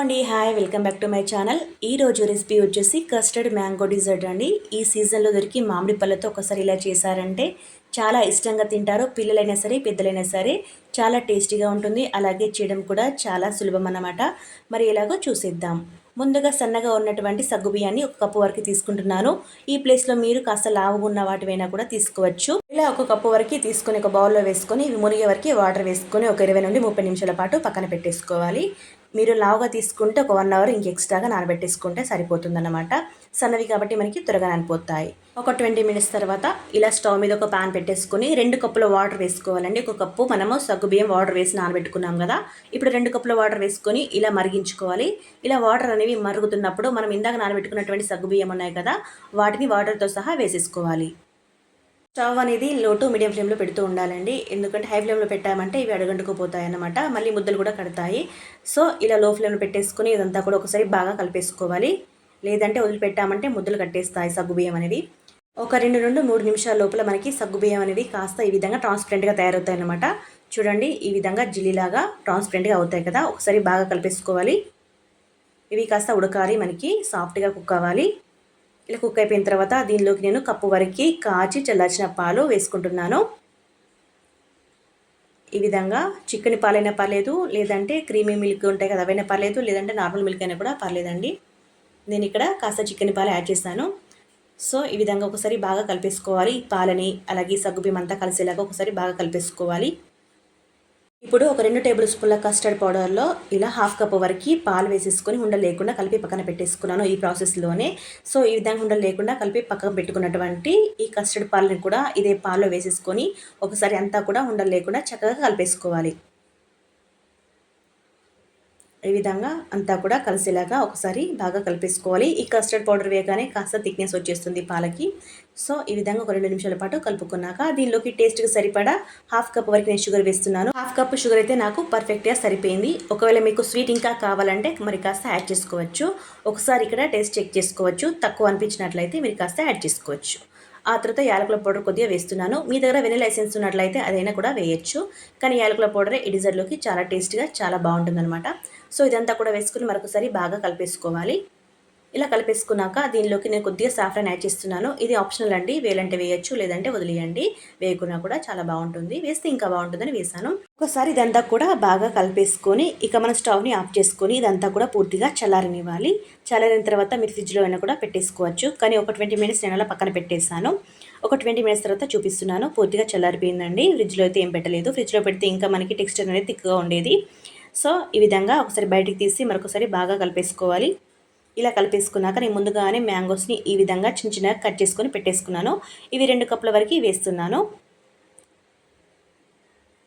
అండి. Hi welcome back to my channel. ఈ రోజు రెసిపీ వచ్చేసి కస్టర్డ్ మ్యాంగో డిజర్ట్ అండి. ఈ సీజన్లో దొరికి మామిడి పళ్ళతో ఒకసారి ఇలా చేశారంటే చాలా ఇష్టంగా తింటారు. పిల్లలైనా సరే పెద్దలైనా సరే చాలా టేస్టీగా ఉంటుంది. అలాగే చేయడం కూడా చాలా సులభం అన్నమాట. మరి ఎలాగో చూసేద్దాం. ముందుగా సన్నగా ఉన్నటువంటి సగ్గు బియ్యాన్ని ఒక కప్పు వరకు తీసుకుంటున్నాను. ఈ ప్లేస్లో మీరు కాస్త లావుగా ఉన్న వాటివైనా కూడా తీసుకోవచ్చు. ఇలా ఒక కప్పు వరకు తీసుకొని ఒక బౌల్లో వేసుకొని మునిగే వరకు వాటర్ వేసుకొని ఒక ఇరవై నుండి ముప్పై నిమిషాల పాటు పక్కన పెట్టేసుకోవాలి. మీరు లావుగా తీసుకుంటే ఒక వన్ అవర్ ఇంక ఎక్స్ట్రాగా నానబెట్టేసుకుంటే సరిపోతుందన్నమాట. సన్నవి కాబట్టి మనకి త్వరగా నానిపోతాయి. ఒక ట్వంటీ మినిట్స్ తర్వాత ఇలా స్టవ్ మీద ఒక ప్యాన్ పెట్టేసుకొని రెండు కప్పుల వాటర్ వేసుకోవాలండి. ఒక కప్పు మనము సగ్గుబియ్యం వాటర్ వేసి నానబెట్టుకున్నాం కదా. ఇప్పుడు రెండు కప్పుల వాటర్ వేసుకొని ఇలా మరిగించుకోవాలి. ఇలా వాటర్ అనేవి మరుగుతున్నప్పుడు మనం ఇందాక నానబెట్టుకున్నటువంటి సగ్గుబియ్యం ఉన్నాయి కదా వాటిని వాటర్తో సహా వేసేసుకోవాలి. స్టవ్ అనేది లో టు మీడియం ఫ్లేమ్లో పెడుతూ ఉండాలండి. ఎందుకంటే హై ఫ్లేమ్లో పెట్టామంటే ఇవి అడగంటుకుపోతాయి అన్నమాట మళ్ళీ ముద్దలు కూడా కడతాయి. సో ఇలా లో ఫ్లేమ్లో పెట్టేసుకుని ఇదంతా కూడా ఒకసారి బాగా కలిపేసుకోవాలి. లేదంటే వదిలిపెట్టామంటే ముద్దలు కట్టేస్తాయి సగ్గుబియ్యం అనేవి ఒక రెండు నుండి మూడు నిమిషాల లోపల మనకి సగ్గుబియ్యం అనేది కాస్త ఈ విధంగా ట్రాన్స్పరెంట్గా తయారవుతాయి అన్నమాట చూడండి ఈ విధంగా జిల్లీలాగా ట్రాన్స్పరెంట్గా అవుతాయి కదా. ఒకసారి బాగా కలిపేసుకోవాలి. ఇవి కాస్త ఉడకాలి మనకి సాఫ్ట్గా కుక్ అవ్వాలి ఇలా కుక్ అయిపోయిన తర్వాత దీనిలోకి నేను కప్పు వరకు కాచి చల్లార్చిన పాలు వేసుకుంటున్నాను. ఈ విధంగా చికెన్ పాలైనా పర్లేదు లేదంటే క్రీమీ మిల్క్ ఉంటాయి కదా అవైనా పర్లేదు లేదంటే నార్మల్ మిల్క్ అయినా కూడా పర్లేదండి. నేను ఇక్కడ కాస్త చికెన్ పాలు యాడ్ చేస్తాను. సో ఈ విధంగా ఒకసారి బాగా కలిపేసుకోవాలి పాలని అలాగే సగ్గుబియ్యం అంతా కలిసేలాగా ఒకసారి బాగా కలిపేసుకోవాలి. ఇప్పుడు ఒక రెండు టేబుల్ స్పూన్ల కస్టర్డ్ పౌడర్లో ఇలా హాఫ్ కప్ వరకు పాలు వేసేసుకొని ఉండలు లేకుండా కలిపి పక్కన పెట్టేసుకున్నాను ఈ ప్రాసెస్లోనే. సో ఈ విధంగా ఉండలు లేకుండా కలిపి పక్కన పెట్టుకున్నటువంటి ఈ కస్టర్డ్ పాలని కూడా ఇదే పాల్లో వేసేసుకొని ఒకసారి అంతా కూడా ఉండలు లేకుండా చక్కగా కలిపేసుకోవాలి. ఈ విధంగా అంతా కూడా కలిసేలాగా ఒకసారి బాగా కలిపేసుకోవాలి. ఈ కస్టర్డ్ పౌడర్ వేయగానే కాస్త థిక్నెస్ వచ్చేస్తుంది పాలకి. సో ఈ విధంగా ఒక రెండు నిమిషాల పాటు కలుపుకున్నాక దీనిలోకి టేస్ట్కి సరిపడా హాఫ్ కప్ వరకు నేను షుగర్ వేస్తున్నాను. హాఫ్ కప్ షుగర్ అయితే నాకు పర్ఫెక్ట్గా సరిపోయింది. ఒకవేళ మీకు స్వీట్ ఇంకా కావాలంటే మరి కాస్త యాడ్ చేసుకోవచ్చు. ఒకసారి ఇక్కడ టేస్ట్ చెక్ చేసుకోవచ్చు. తక్కువ అనిపించినట్లయితే మీరు కాస్త యాడ్ చేసుకోవచ్చు. ఆ తర్వాత యాలకుల పౌడర్ కొద్దిగా వేస్తున్నాను. మీ దగ్గర వెనీ లైసెన్స్ ఉన్నట్లయితే అదైనా కూడా వేయచ్చు. కానీ యాలకుల పౌడర్ ఈ డిజర్ట్లోకి చాలా టేస్ట్గా చాలా బాగుంటుందన్నమాట. సో ఇదంతా కూడా వేసుకుని మరొకసారి బాగా కలిపేసుకోవాలి. ఇలా కలిపేసుకున్నాక దీనిలోకి నేను కొద్దిగా సాఫ్రాన్ యాడ్ చేస్తున్నాను. ఇది ఆప్షనల్ అండి. వేలంటే వేయచ్చు లేదంటే వదిలేయండి. వేయకున్నా కూడా చాలా బాగుంటుంది. వేస్తే ఇంకా బాగుంటుందని వేసాను ఒకసారి ఇదంతా కూడా బాగా కలిపేసుకొని ఇక మనం స్టవ్ని ఆఫ్ చేసుకొని ఇదంతా కూడా పూర్తిగా చల్లారనివ్వాలి. చల్లారిన తర్వాత మీరు ఫ్రిడ్జ్లో అయినా కూడా పెట్టేసుకోవచ్చు. కానీ ఒక ట్వంటీ మినిట్స్ నేను అలా పక్కన పెట్టేశాను. ఒక ట్వంటీ మినిట్స్ తర్వాత చూపిస్తున్నాను. పూర్తిగా చల్లారిపోయిందండి. ఫ్రిడ్జ్లో అయితే ఏం పెట్టలేదు. ఫ్రిడ్జ్లో పెడితే ఇంకా మనకి టెక్స్చర్ అనేది థిక్గా ఉండేది. సో ఈ విధంగా ఒకసారి బయటికి తీసి మరొకసారి బాగా కలిపేసుకోవాలి. ఇలా కలిపేసుకున్నాక నేను ముందుగానే మ్యాంగోస్ని ఈ విధంగా చిన్న చిన్నగా కట్ చేసుకొని పెట్టేసుకున్నాను. ఇవి రెండు కప్పుల వరకు వేస్తున్నాను.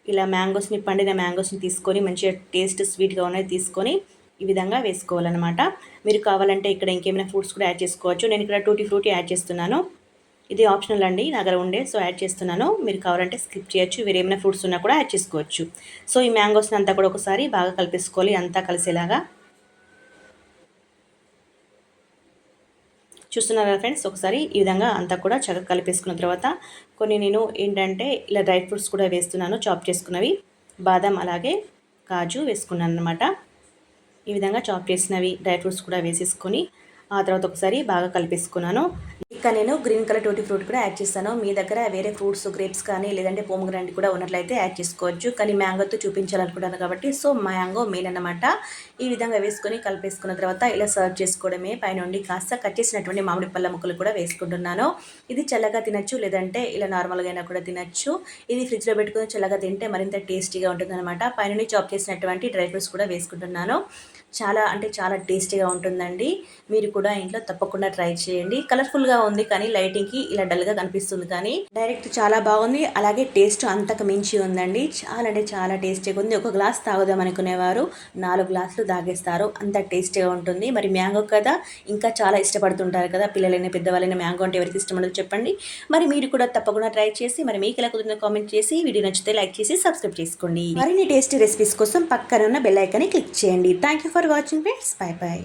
ఇలా మ్యాంగోస్ని పండిన మ్యాంగోస్ని తీసుకొని మంచిగా టేస్ట్ స్వీట్గా ఉన్నది తీసుకొని ఈ విధంగా వేసుకోవాలన్నమాట. మీరు కావాలంటే ఇక్కడ ఇంకేమైనా ఫ్రూట్స్ కూడా యాడ్ చేసుకోవచ్చు. నేను ఇక్కడ టూటీ ఫ్రూటీ యాడ్ చేస్తున్నాను. ఇది ఆప్షనల్ అండి నా దగ్గర ఉండే సో యాడ్ చేస్తున్నాను. మీరు కావాలంటే స్కిప్ చేయొచ్చు. వేరేమైనా ఫ్రూట్స్ ఉన్నా కూడా యాడ్ చేసుకోవచ్చు. సో ఈ మ్యాంగోస్ని అంతా కూడా ఒకసారి బాగా కలిపేసుకోవాలి అంతా కలిసేలాగా. చూస్తున్నారా ఫ్రెండ్స్? ఒకసారి ఈ విధంగా అంతా కూడా చక్కగా కలిపేసుకున్న తర్వాత కొన్ని నేను ఏంటంటే ఇలా డ్రై ఫ్రూట్స్ కూడా వేస్తున్నాను చాప్ చేసుకున్నవి. బాదం అలాగే కాజు వేసుకున్నాను అనమాట ఈ విధంగా చాప్ చేసినవి డ్రై ఫ్రూట్స్ కూడా వేసేసుకొని ఆ తర్వాత ఒకసారి బాగా కలిపేసుకున్నాను. ఇంకా నేను గ్రీన్ కలర్ టోటీ ఫ్రూట్ కూడా యాడ్ చేస్తాను. మీ దగ్గర వేరే ఫ్రూట్స్ గ్రేప్స్ కానీ లేదంటే పోమగ్రాండ్ కూడా ఉన్నట్లయితే యాడ్ చేసుకోవచ్చు. కానీ మ్యాంగోతో చూపించాలనుకుంటాను కాబట్టి సో మ్యాంగో మెయిన్ అనమాట ఈ విధంగా వేసుకొని కలిపేసుకున్న తర్వాత ఇలా సర్వ్ చేసుకోవడమే పైనుండి కాస్త కట్ చేసినటువంటి మామిడి పళ్ళ ముక్కలు కూడా వేసుకుంటున్నాను. ఇది చల్లగా తినచ్చు లేదంటే ఇలా నార్మల్గా అయినా కూడా తినచ్చు. ఇది ఫ్రిడ్జ్లో పెట్టుకుని చల్లగా తింటే మరింత టేస్టీగా ఉంటుందన్నమాట. పైనుండి చాప్ చేసినటువంటి డ్రై ఫ్రూట్స్ కూడా వేసుకుంటున్నాను. చాలా అంటే చాలా టేస్టీగా ఉంటుందండి. మీరు కూడా ఇంట్లో తప్పకుండా ట్రై చేయండి. కలర్ఫుల్గా ఉంది కానీ లైటింగ్కి ఇలా డల్గా కనిపిస్తుంది కానీ డైరెక్ట్ చాలా బాగుంది. అలాగే టేస్ట్ అంతకు మించి ఉందండి. చాలా అంటే చాలా టేస్టీగా ఉంది. ఒక గ్లాస్ తాగుదాం అనుకునేవారు. నాలుగు గ్లాసులు తాగేస్తారు. అంత టేస్టీగా ఉంటుంది. మరి మ్యాంగో కదా ఇంకా చాలా ఇష్టపడుతుంటారు కదా. పిల్లలైన పెద్దవాళ్ళైన మ్యాంగో అంటే ఎవరికి ఇష్టం ఉండదు చెప్పండి. మరి మీరు కూడా తప్పకుండా ట్రై చేసి మరి మీకు ఎలా కుదిరిన కామెంట్ చేసి వీడియో నచ్చితే లైక్ చేసి సబ్స్క్రైబ్ చేసుకోండి. మరిన్ని టేస్టీ రెసిపీస్ కోసం పక్కన ఉన్న బెల్ ఐకాన్ని క్లిక్ చేయండి. Thank you for watching friends. Bye bye